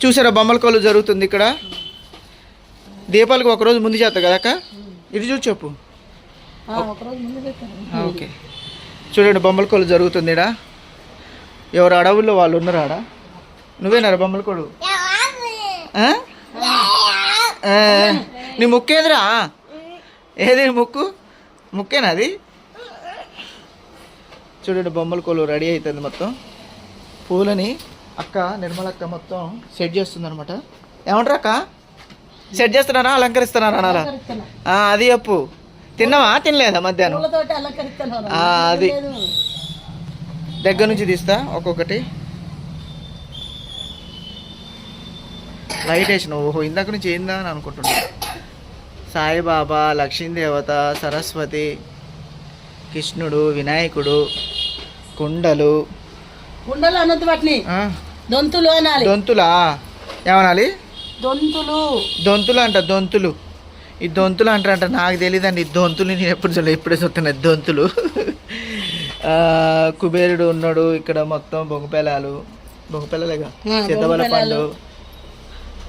చూసారా బొమ్మల కొలు జరుగుతుంది ఇక్కడ? దీపాలకు ఒకరోజు ముందు చేస్తా కదా అక్క? ఇది చూసి చెప్పు. ఓకే. చూడండి బొమ్మల కొలు జరుగుతుంది ఎవరు అడవుల్లో వాళ్ళు ఉన్నారు ఆడ? నువ్వేనారా బొమ్మల కొడు నీ ముక్కు ఏదిరా? ఏది ముక్కు? ముక్కేనా అది? చూడండి బొమ్మల కొలు రెడీ అవుతుంది మొత్తం. పూలని అక్క నిర్మల అక్క మొత్తం సెట్ చేస్తుంది అనమాట ఏమంటారు అక్క? సెట్ చేస్తున్నారా అలంకరిస్తున్నారా. ఆ, అది చెప్పు. తిన్నావా? తినలేదా మధ్యాహ్నం? అది. దగ్గర నుంచి తీస్తా ఒక్కొక్కటి. లైట్ వేసిన ఓహో ఇందాక నుంచి ఏందా అని అనుకుంటున్నా. సాయిబాబా లక్ష్మీదేవత సరస్వతి కృష్ణుడు వినాయకుడు కుండలు. ఉండలు అనొద్దు వాటిని. దొంతులు అనాలి. దొంతులా? ఏమనాలి? దొంతులు. దొంతులు అంట దొంతులు. ఈ దొంతులు అంటారంట నాకు తెలియదండి ఈ దొంతులు నేను ఎప్పుడు చూడలేదు ఇప్పుడే చూస్తున్నా దొంతులు. ఆ, కుబేరుడు ఉన్నాడు ఇక్కడ మొత్తం బొంగపెలాలు. బొంగపెలలేగా? ఆ, సీతఫల బొంగపెలాలు. పండు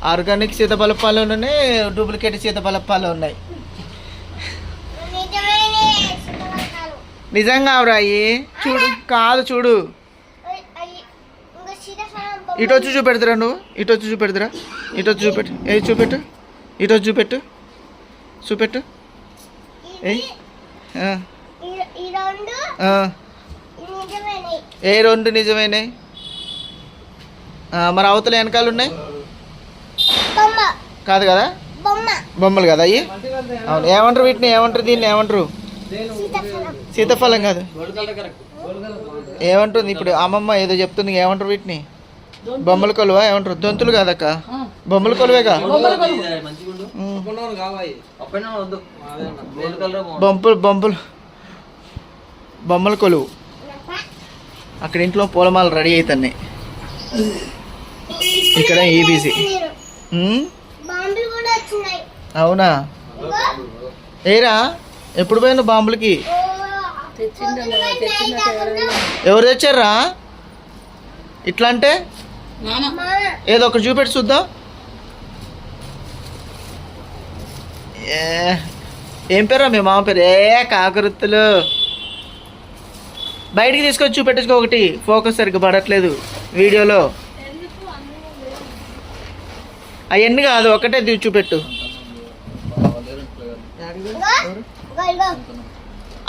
ఆర్గానిక్ సీతఫల పళ్ళు ఉన్నాయి డూప్లికేట్ సీతఫల పళ్ళు ఉన్నాయి. నిజంగా అవరాయి చూడు కాదు చూడు. ఇటు వచ్చి చూపెడతారా నువ్వు? ఇటు వచ్చి చూపెడతారా? ఇటు వచ్చి చూపెట్టు. ఏ చూపెట్టు. ఇటు వచ్చి చూపెట్టు. చూపెట్టు. ఏ? రెండు నిజమేనాయి మరి అవతల వెనకాలు ఉన్నాయి కాదు కదా? బొమ్మలు కదా అవి అవును. ఏమంటారు వీటిని? ఏమంటారు దీన్ని? ఏమంటారు? సీతాఫలం కాదు. ఏమంటుంది? ఇప్పుడు అమ్మమ్మ ఏదో చెప్తుంది. ఏమంటారు వీటిని? బొమ్మల కొలువా? ఏమంటారు? దొంతులు కాదక్క. బొమ్మల కొలువేగా బొంపులు బొంపులు. బొమ్మల కొలువు. అక్కడ ఇంట్లో పూలమాల రెడీ అవుతున్నాయి ఇక్కడ కూడా వచ్చినాయి. అవునా? ఏరా? ఎప్పుడు పోయిన బాంబులకి. ఎవరు తెచ్చారా ఇట్లా అంటే? ఏదో ఒకటి చూపెట్టి చూద్దాం? ఏ ఏం పేరా మీ మామ పేరు? ఏ కాకరుత్తులు. బయటికి తీసుకొచ్చి చూపెట్టుకో ఒకటి. ఫోకస్ సరిగ్గా పడట్లేదు వీడియోలో. అవన్నీ కాదు ఒకటే చూపెట్టు.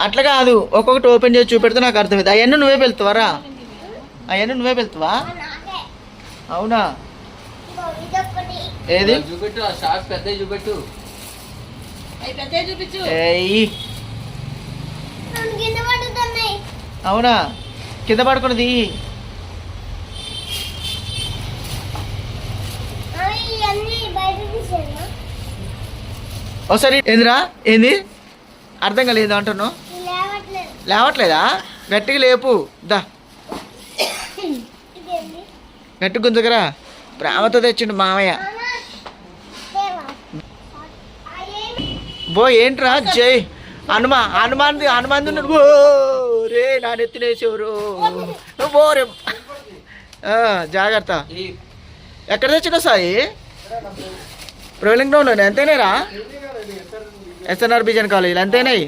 అట్లా కాదు ఒక్కొక్కటి ఓపెన్ చేసి చూపెడితే నాకు అర్థమైంది. అవన్నీ నువ్వే వెళ్తావారా అవన్నీ నువ్వే వెళ్తావా అవునా? ఏది? చూపెట్టు ఆ షార్ట్ పెద్ద చూపెట్టు. చూపించు. ఏయ్. అవునా? కింద పడుకున్నది. ఒకసారి ఏందిరా? ఏంది? అర్థం కాలేదు అంటున్నావు. లేవట్లేదు. లేవట్లేదా? గట్టిగా లేపు. దా. గట్టి గుంజకరా ప్రేమతో తెచ్చిండు మామయ్య. బో ఏంట్రా? జై. హనుమా హనుమాన్ హనుమాన్ ఓ రే నా నెత్తినేసేవరు బో రే. జాగ్రత్త. ఎక్కడ తెచ్చినావు సాయి? రోలింగ్ గ్రౌండ్లోనే అంతేనేరా? ఎస్ఎన్ఆర్ బిజన్ కాలేజీలో అంతేనాయి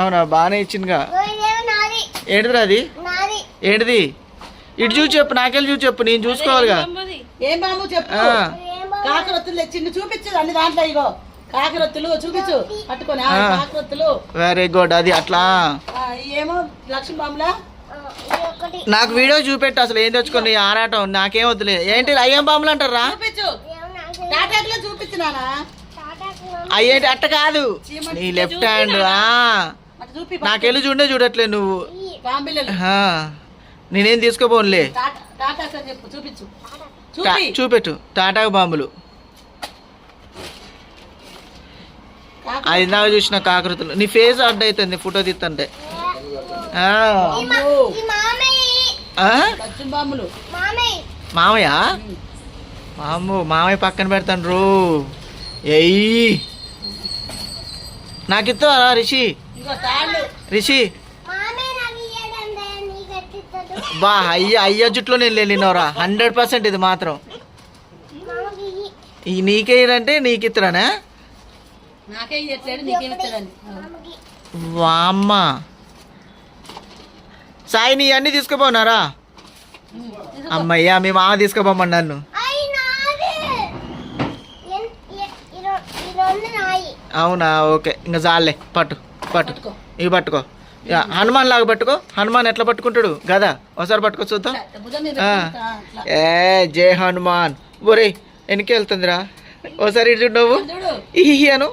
అవునా బాగానే ఇచ్చిందిగా. ఏంటిదిరా అది? ఏంటిది? ఇటు చూసి చెప్పు నాకెళ్ళి చూసి చెప్పు నేను చూసుకోవాలిగా. ఏం బాబు చెప్పు? ఆ, ఏమో కాకరొత్తులు తెచ్చిండు చూపించు అన్ని దాంట్లో ఇగో. కాకరొత్తులు చూపించు పట్టుకొని. ఆ, ఆ. కాకరొత్తులు. వెరీ గుడ్ అది అట్లా. ఏమో లక్ష్మీ బాంబులా? నాకు వీడియో చూపెట్టు అసలు ఏం తెచ్చుకోండి ఈ ఆరాటం? నాకేం వద్దులే. ఏంటి అయ్యం బాంబులు అంటారా? అయ్యేంటి అట్ట కాదు. నీ లెఫ్ట్ హ్యాండ్ నాకెళ్ళి చూడే చూడట్లే నువ్వు. నేనేం చూపి. చూపెట్టు. టాటా బాంబులు. కాక- అది ఇందాక చూసిన కాకృతులు నీ ఫేస్ అడ్డ అవుతుంది ఫోటో తీస్తుంటే మామయ్య. మాము మామయ్య. పక్కన పెడతాను రో ఎయ్యి నాకు ఇస్తావా రిషి రిషి అబ్బా అయ్య అయ్య జుట్లో నేను వెళ్ళినవరా హండ్రెడ్ పర్సెంట్ ఇది మాత్రం. ఈ నీకేనంటే నీకు ఇత్తరానా? నాకే మామకి వామ్మ. సాయి నీ అన్నీ తీసుకుపోనారా? అమ్మయ్యా మీ మామ తీసుకుపోమని నన్ను అవునా? ఓకే. ఇంకా చాలే పట్టు పట్టు. ఇవి పట్టుకో. హనుమాన్ లాగా పట్టుకో. హనుమాన్ ఎట్లా పట్టుకుంటాడు? గదా ఒకసారి పట్టుకో చూద్దాం. ఏ జై హనుమాన్. ఒరే వెనక్కి వెళ్తుందిరా? ఒకసారి ఇటు చూడు నువ్వు. చూడు ఈ అను.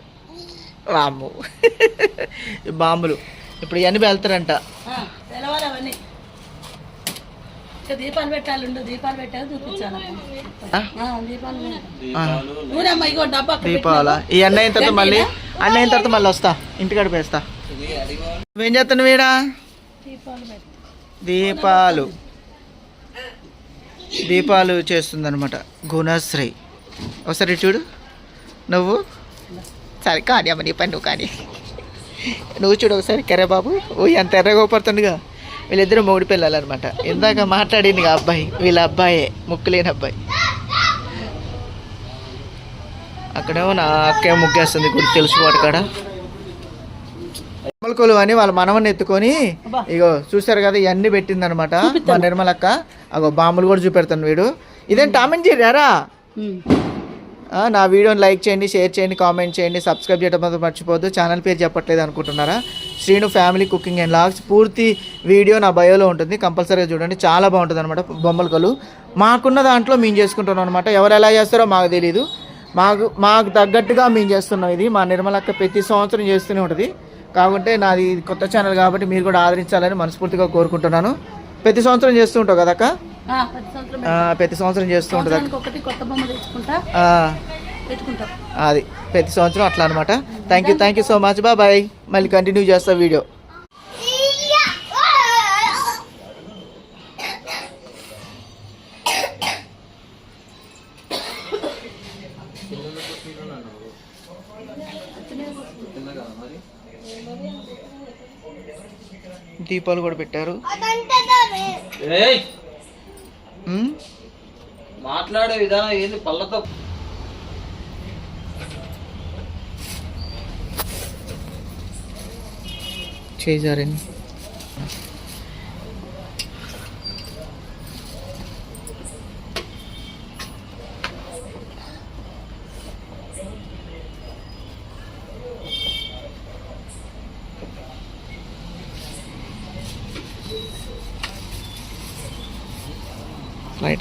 బాంబులు. ఇప్పుడు ఇవన్నీ వెళ్తారంట. దీపాలు పెట్టాలి దీపాలు పెట్టాలి చూపించాను దీపాలు దీపావళ. ఈ అన్న అయిన తర్వాత మళ్ళీ అన్న అయిన తర్వాత మళ్ళీ వస్తా. ఇంటికాడ పేస్తా ఏం చేస్తాను వీడా దీపాలు. దీపాలు చేస్తుందనమాట గుణశ్రీ. ఒకసారి చూడు. నువ్వు? సరే కానీ అమ్మ నీ పని నువ్వు కానీ. నువ్వు చూడు ఒకసారి కరే బాబు. ఓ ఎంత ఎర్రగా పడుతుండగా వీళ్ళిద్దరు పిల్లలు అనమాట ఇందాక మాట్లాడింది అబ్బాయి. వీళ్ళ అబ్బాయే ముక్కులేని అబ్బాయి. అక్కడేమో నా అక్కే ముగ్గేస్తుంది గుడి తెలుసుకోవట కాడ. కొలు అని వాళ్ళ మనవన్ని ఎత్తుకొని. ఇగో చూసారు కదా ఇవన్నీ పెట్టిందనమాట మా నిర్మలక్క అగో బాంబులు కూడా చూపెడతాను వీడు. ఇదేం టామెంట్ చేయరా. నా వీడియోని లైక్ చేయండి షేర్ చేయండి కామెంట్ చేయండి సబ్స్క్రైబ్ చేయడం మాత్రం మర్చిపోవద్దు. ఛానల్ పేరు చెప్పట్లేదు అనుకుంటున్నారా? Srinu family cooking and logs. పూర్తి వీడియో నా బయోలో ఉంటుంది కంపల్సరీగా చూడండి. చాలా బాగుంటుంది అనమాట బొమ్మల కలు మాకున్న దాంట్లో మేము చేసుకుంటున్నాం అనమాట ఎవరు ఎలా చేస్తారో మాకు తెలియదు మాకు మాకు తగ్గట్టుగా మేము చేస్తున్నాం ఇది. మా నిర్మలక్క ప్రతి సంవత్సరం చేస్తూనే ఉంటుంది. కాకుంటే నాది కొత్త ఛానల్ కాబట్టి మీరు కూడా ఆదరించాలని మనస్ఫూర్తిగా కోరుకుంటున్నాను. ప్రతి సంవత్సరం చేస్తూ ఉంటావు కదా అక్క? ప్రతి సంవత్సరం చేస్తూ ఉంటుంది. అది. ప్రతి సంవత్సరం అట్లా అనమాట thank you thank you so much బా బాయ్ మళ్ళీ కంటిన్యూ చేస్తా వీడియో దీపాలు కూడా పెట్టారు. మాట్లాడే విధానం ఏంది? పళ్ళతో. చేజారని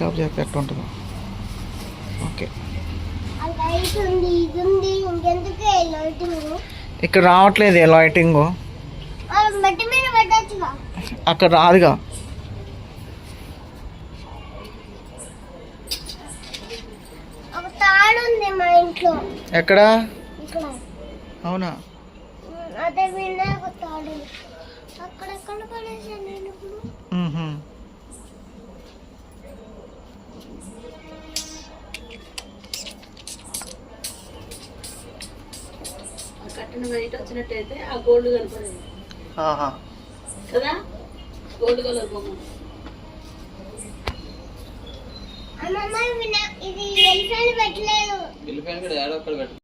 ఆఫ్ చేస్తే ఎట్లా ఉంటుందో? ఓకే. ఇక్కడ రావట్లేదు లైటింగ్ అక్కడ రాదుగా. ఎక్కడ? అవునా? అదే వినాయక వచ్చినట్టయితే ఆ గోల్డ్ కనపడేది. కదా? గోల్డ్ కలర్ బొమ్మ.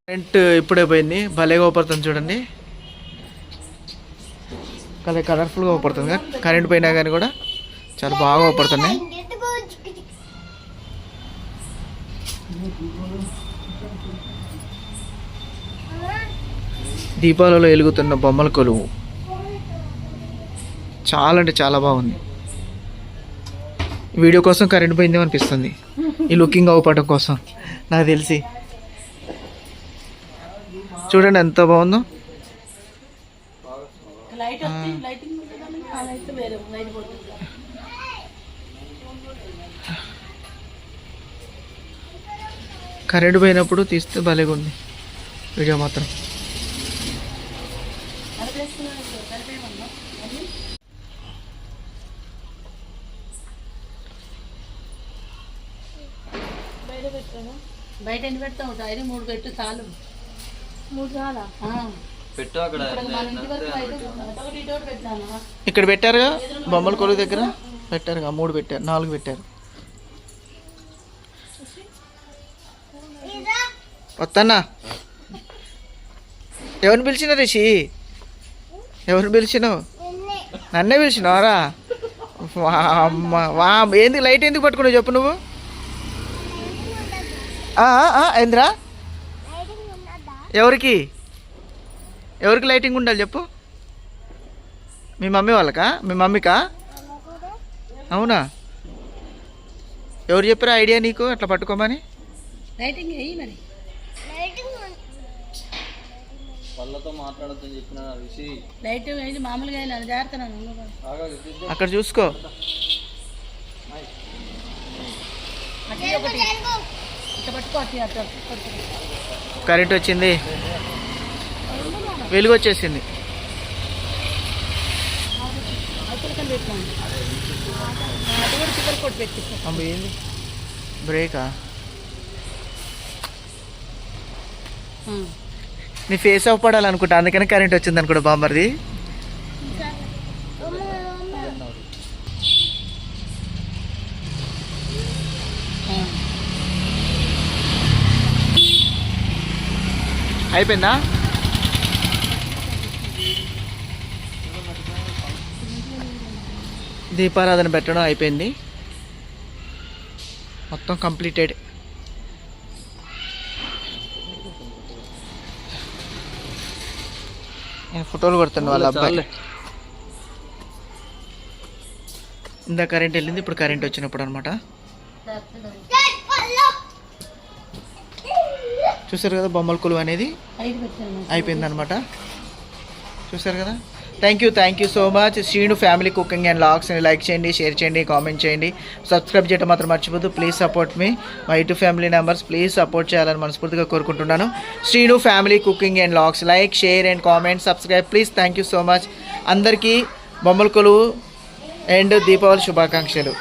కరెంట్ ఇప్పుడే పోయింది. భలేగా ఊపడుతుంది చూడండి. కలర్ కలర్ఫుల్గా ఊపడుతుంది కదా. కరెంట్ పోయినా కానీ కూడా చాలా బాగా ఊపడుతున్నాయి దీపాలలో వెలుగుతున్న బొమ్మల కొలువు. చాలా అంటే చాలా బాగుంది. వీడియో కోసం కరెంట్ పోయిందేమో అనిపిస్తుంది. ఈ లుకింగ్ అవ్వపడడం కోసం. నాకు తెలిసి. చూడండి ఎంత బాగుందో. కరెంట్ పోయినప్పుడు తీస్తే భలేగా ఉంది వీడియో మాత్రం. బయట ఎన్ని పెడతావు? డైరీ మూడు పెట్టు చాలు. మూడు చాలా? పెట్టు అక్కడ. ఇక్కడ పెట్టారుగా? బొమ్మల కొలువు దగ్గర? పెట్టారు మూడు పెట్టారు నాలుగు పెట్టారు. ఇదా. వస్తానా ఎవరిని పిలిచిన రిషి? ఎవరిని పిలిచినావు? నిన్నే. పిలిచినావరా? వామ్మ, వామ్ ఏంది లైట్ ఎందుకు పట్టుకున్నావు చెప్పు నువ్వు? ఆ, ఆ, ఆ, ఏందిరా? ఎవరికి? ఎవరికి లైటింగ్ ఉండాలి చెప్పు? మీ మమ్మీ వాళ్ళకా? మీ మమ్మీకా? అవునా? ఎవరు చెప్పారా ఐడియా నీకు? అట్లా పట్టుకోమని? లైటింగ్ మరి. పళ్ళతో మాట్లాడొద్దని చెప్పిన ఋషి లైట్ వేసి మామూలుగా అయినా జాగ్రత్త అక్కడ చూసుకో. కరెంట్ వచ్చింది. వెలుగు వచ్చేసింది ఏంది? బ్రేకా? నీ ఫేస్ ఆఫ్ పడాలనుకుంటా అందుకని కరెంట్ వచ్చింది అనుకుంటా బామ్మర్ది. అయిపోయిందా? దీపారాధన పెట్టడం అయిపోయింది. మొత్తం కంప్లీటెడ్ నేను ఫోటోలు కొడుతాను వాళ్ళ అబ్బాయి. ఇందా కరెంట్ వెళ్ళింది ఇప్పుడు కరెంట్ వచ్చినప్పుడు అనమాట చూసారు కదా బొమ్మల కొలువు అనేది? అయిపోయింది అనమాట చూసారు కదా? Thank you thank you so much Srinu family cooking and లాగ్స్ని like చేయండి షేర్ చేయండి కామెంట్ చేయండి. సబ్స్క్రైబ్ చేయడం మాత్రం మర్చిపోద్దు ప్లీజ్ సపోర్ట్ మీ మా YouTube family members please support చేయాలని మనస్ఫూర్తిగా కోరుకుంటున్నాను. Srinu family cooking and logs like share and comment subscribe please thank you so much అందరికీ బొమ్మలకులు అండ్ దీపావళి శుభాకాంక్షలు.